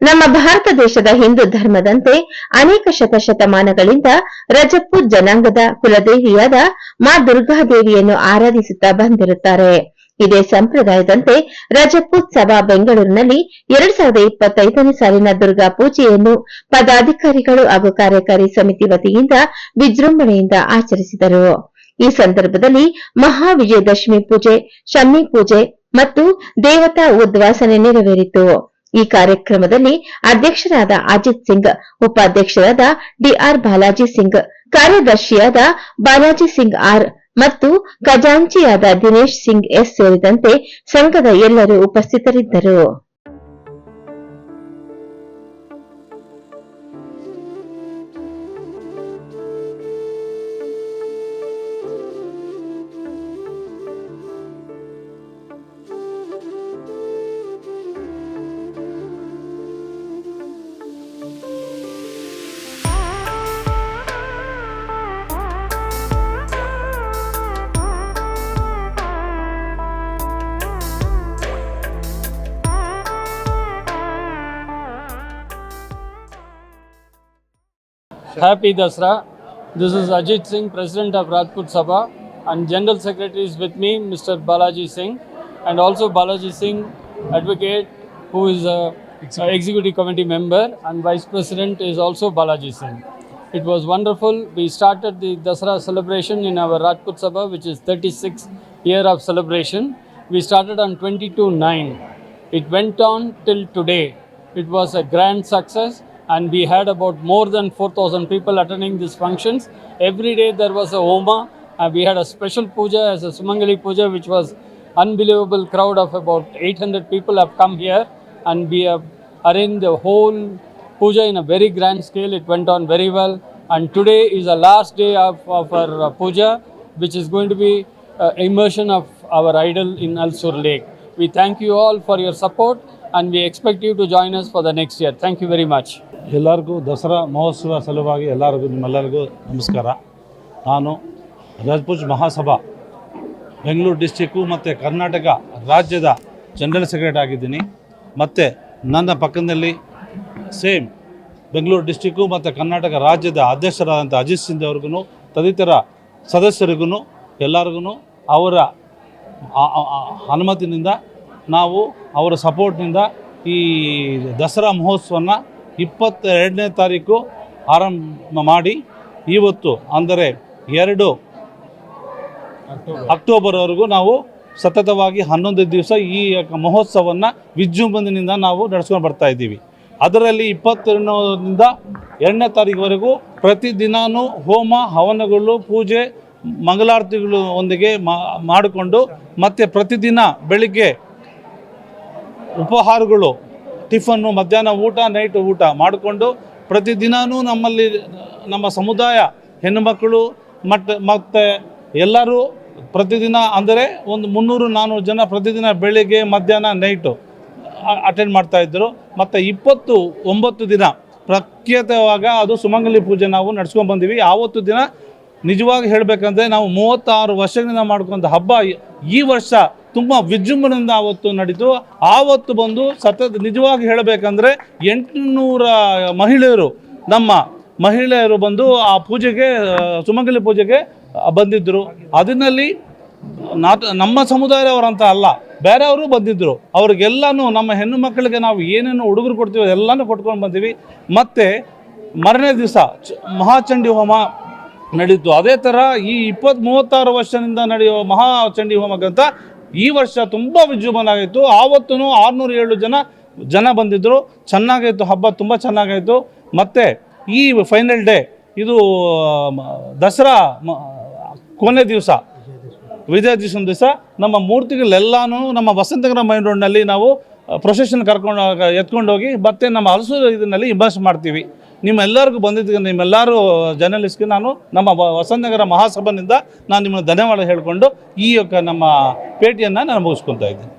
ನಮ್ಮ ಭಾರತ ದೇಶದ ಹಿಂದೂ ಧರ್ಮದಂತೆ ಅನೇಕ ಶತಶತಮಾನಗಳಿಂದ ರಜಪೂತ್ ಜನಾಂಗದ ಕುಲದೇವಿಯಾದ ಮಾ ದುರ್ಗಾದೇವಿಯನ್ನು ಆರಾಧಿಸುತ್ತಾ ಬಂದಿರುತ್ತಾರೆ. ಇದೇ ಸಂಪ್ರದಾಯದಂತೆ ರಜಪೂತ್ ಸಭಾ ಬೆಂಗಳೂರಿನಲ್ಲಿ ಎರಡ್ ಸಾವಿರದ ಇಪ್ಪತ್ತೈದನೇ ಸಾಲಿನ ದುರ್ಗಾ ಪೂಜೆಯನ್ನು ಪದಾಧಿಕಾರಿಗಳು ಹಾಗೂ ಕಾರ್ಯಕಾರಿ ಸಮಿತಿ ವತಿಯಿಂದ ವಿಜೃಂಭಣೆಯಿಂದ ಆಚರಿಸಿದರು. ಈ ಸಂದರ್ಭದಲ್ಲಿ ಮಹಾ ವಿಜಯದಶಮಿ ಪೂಜೆ, ಶಮ್ಮಿ ಪೂಜೆ ಮತ್ತು ದೇವತಾ ಉದ್ವಾಸನೆ ನೆರವೇರಿತು. ಈ ಕಾರ್ಯಕ್ರಮದಲ್ಲಿ ಅಧ್ಯಕ್ಷರಾದ ಅಜಿತ್ ಸಿಂಗ್, ಉಪಾಧ್ಯಕ್ಷರಾದ ಡಿಆರ್ ಬಾಲಾಜಿ ಸಿಂಗ್, ಕಾರ್ಯದರ್ಶಿಯಾದ ಬಾಲಾಜಿ ಸಿಂಗ್ ಆರ್ ಮತ್ತು ಖಜಾಂಚಿಯಾದ ದಿನೇಶ್ ಸಿಂಗ್ ಎಸ್ ಸೇರಿದಂತೆ ಸಂಘದ ಎಲ್ಲರೂ ಉಪಸ್ಥಿತರಿದ್ದರು. Happy Dasra. This is Ajit Singh, President of Rajput Sabha, and General Secretary is with me, Mr. Balaji Singh, and also Balaji Singh, Advocate, who is a, a Executive Committee member, and Vice President is also Balaji Singh. It was wonderful. We started the Dasra celebration in our Rajput Sabha, which is 36th year of celebration. We started on 22-9. It went on till today. It was a grand success and we had about more than 4,000 people attending these functions. Every day there was a Homa and we had a special puja as a Sumangali puja which was unbelievable crowd of about 800 people have come here and we have arranged the whole puja in a very grand scale. It went on very well and today is the last day of, of our uh, puja which is going to be uh, immersion of our idol in Al-Sur Lake. We thank you all for your support and we expect you to join us for the next year. Thank you very much. ಎಲ್ಲರಿಗೂ ದಸರಾ ಮಹೋತ್ಸವ ಸಲುವಾಗಿ ಎಲ್ಲರಿಗೂ ನಿಮ್ಮೆಲ್ಲರಿಗೂ ನಮಸ್ಕಾರ. ನಾನು Rajput Mahasabha Bengaluru district ಮತ್ತು ಕರ್ನಾಟಕ ರಾಜ್ಯದ general secretary ಆಗಿದ್ದೀನಿ. ಮತ್ತು ನನ್ನ ಪಕ್ಕದಲ್ಲಿ ಸೇಮ್ ಬೆಂಗಳೂರು ಡಿಸ್ಟಿಕ್ಕು ಮತ್ತು ಕರ್ನಾಟಕ ರಾಜ್ಯದ ಅಧ್ಯಕ್ಷರಾದಂಥ ಅಜಿತ್ ಸಿಂಗ್ ಅವ್ರಿಗೂ ತದಿತರ ಸದಸ್ಯರಿಗೂ ಎಲ್ಲರಿಗೂ ಅವರ ಅನುಮತಿನಿಂದ ನಾವು ಅವರ ಸಪೋರ್ಟ್ನಿಂದ ಈ ದಸರಾ ಮಹೋತ್ಸವನ ಇಪ್ಪತ್ತೆರಡನೇ ತಾರೀಕು ಆರಂಭ ಮಾಡಿ ಇವತ್ತು ಅಂದರೆ ಎರಡು ಅಕ್ಟೋಬರ್ವರೆಗೂ ನಾವು ಸತತವಾಗಿ ಹನ್ನೊಂದು ದಿವಸ ಈ ಮಹೋತ್ಸವವನ್ನು ವಿಜೃಂಭಣೆಯಿಂದ ನಾವು ನಡೆಸ್ಕೊಂಡು ಬರ್ತಾ ಇದ್ದೀವಿ. ಅದರಲ್ಲಿ ಇಪ್ಪತ್ತೆರಡರಿಂದ ಎರಡನೇ ತಾರೀಕುವರೆಗೂ ಪ್ರತಿದಿನವೂ ಹೋಮ ಹವನಗಳು ಪೂಜೆ ಮಂಗಳಾರತಿಗಳು ಒಂದಿಗೆ ಮಾ- ಮಾಡಿಕೊಂಡು ಮತ್ತು ಪ್ರತಿದಿನ ಬೆಳಿಗ್ಗೆ ಉಪಹಾರಗಳು ಟಿಫನ್ನು ಮಧ್ಯಾಹ್ನ ಊಟ, ನೈಟ್ ಊಟ ಮಾಡಿಕೊಂಡು ಪ್ರತಿದಿನವೂ ನಮ್ಮಲ್ಲಿ, ನಮ್ಮ ಸಮುದಾಯ, ಹೆಣ್ಣುಮಕ್ಕಳು ಮತ್ತು ಮತ್ತು ಎಲ್ಲರೂ ಪ್ರತಿದಿನ ಅಂದರೆ ಒಂದು ಮುನ್ನೂರು ನಾನ್ನೂರು ಜನ ಪ್ರತಿದಿನ ಬೆಳಿಗ್ಗೆ, ಮಧ್ಯಾಹ್ನ, ನೈಟು ಅಟೆಂಡ್ ಮಾಡ್ತಾಯಿದ್ದರು ಮತ್ತು ಇಪ್ಪತ್ತು, ಒಂಬತ್ತು ದಿನ ಪ್ರಖ್ಯಾತವಾಗ ಅದು ಸುಮಂಗಲಿ ಪೂಜೆ ನಾವು ನಡ್ಸ್ಕೊಂಡು ಬಂದೀವಿ. ಆವತ್ತು ದಿನ ನಿಜವಾಗಿ ಹೇಳಬೇಕಂದ್ರೆ ನಾವು ಮೂವತ್ತಾರು ವರ್ಷಗಳಿಂದ ಮಾಡ್ಕೊಂಡ ಹಬ್ಬ. ಈ- ಈ ವರ್ಷ ತುಂಬ ವಿಜೃಂಭಣೆಯಿಂದ ಆವತ್ತು ನಡೀತು. ಆವತ್ತು ಬಂದು ಸತತ ನಿಜವಾಗಿ ಹೇಳಬೇಕಂದ್ರೆ ಎಂಟುನೂರ ಮಹಿಳೆಯರು, ನಮ್ಮ ಮಹಿಳೆಯರು ಬಂದು ಆ ಪೂಜೆಗೆ ಸುಮಂಗಲಿ ಪೂಜೆಗೆ ಬಂದಿದ್ದರು ಅದರಲ್ಲಿ ನಾಟ, ನಮ್ಮ ಸಮುದಾಯದವರಂತ ಅಲ್ಲ, ಬೇರೆಯವರು ಬಂದಿದ್ದರು ಅವ್ರಿಗೆಲ್ಲನೂ, ನಮ್ಮ ಹೆಣ್ಣು ಮಕ್ಕಳಿಗೆ ನಾವು ಏನೇನು ಹುಡುಗರು ಕೊಡ್ತೀವಿ ಎಲ್ಲನೂ ಕೊಟ್ಕೊಂಡು ಬಂದೀವಿ. ಮತ್ತು ಮರನೇ ದಿವಸ ಮಹಾಚಂಡಿ ಹೋಮ ನಡೀತು. ಅದೇ ಥರ ಈ ಇಪ್ಪತ್ತು ಮೂವತ್ತಾರು ವರ್ಷದಿಂದ ನಡೆಯುವ ಮಹಾಚಂಡಿ ಹೋಮಕ್ಕಂತ ಈ ವರ್ಷ ತುಂಬ ವಿಜೃಂಭಣೆ ಆಗಿತ್ತು. ಆವತ್ತೂ ಆರುನೂರ ಏಳು ಜನ ಜನ ಬಂದಿದ್ದರು ಚೆನ್ನಾಗಾಯಿತು, ಹಬ್ಬ ತುಂಬ ಚೆನ್ನಾಗಾಯಿತು. ಮತ್ತು ಈ ಫೈನಲ್ ಡೇ ಇದು ದಸರಾ ಕೊನೆ ದಿವಸ, ವಿಜಯದಶಮಿ ದಿವಸ, ನಮ್ಮ ಮೂರ್ತಿಗಳೆಲ್ಲಾನು ನಮ್ಮ ವಸಂತನಗರ ಮೈನ್ ರೋಡ್ನಲ್ಲಿ ನಾವು ಪ್ರೊಸೆಷನ್ ಕರ್ಕೊಂಡು ಎತ್ಕೊಂಡೋಗಿ ಮತ್ತೆ ನಮ್ಮ ಹಲಸು ಇದರಲ್ಲಿ ಇಂಬಸ್ ಮಾಡ್ತೀವಿ. ನಿಮ್ಮೆಲ್ಲರಿಗೂ ಬಂದಿದ್ದಕ್ಕೆ ನಿಮ್ಮೆಲ್ಲರೂ ಜರ್ನಲಿಸ್ಟ್ಗೆ ನಾನು ನಮ್ಮ ವ- ವಸಂತನಗರ ಮಹಾಸಭಾನಿಂದ ನಾನು ನಿಮ್ಮನ್ನು ಧನ್ಯವಾದ ಹೇಳಿಕೊಂಡು ಈ యొక్క ನಮ್ಮ ಭೇಟಿಯನ್ನು ನಾನು ಮುಗಿಸ್ಕೊತಾ ಇದ್ದೀನಿ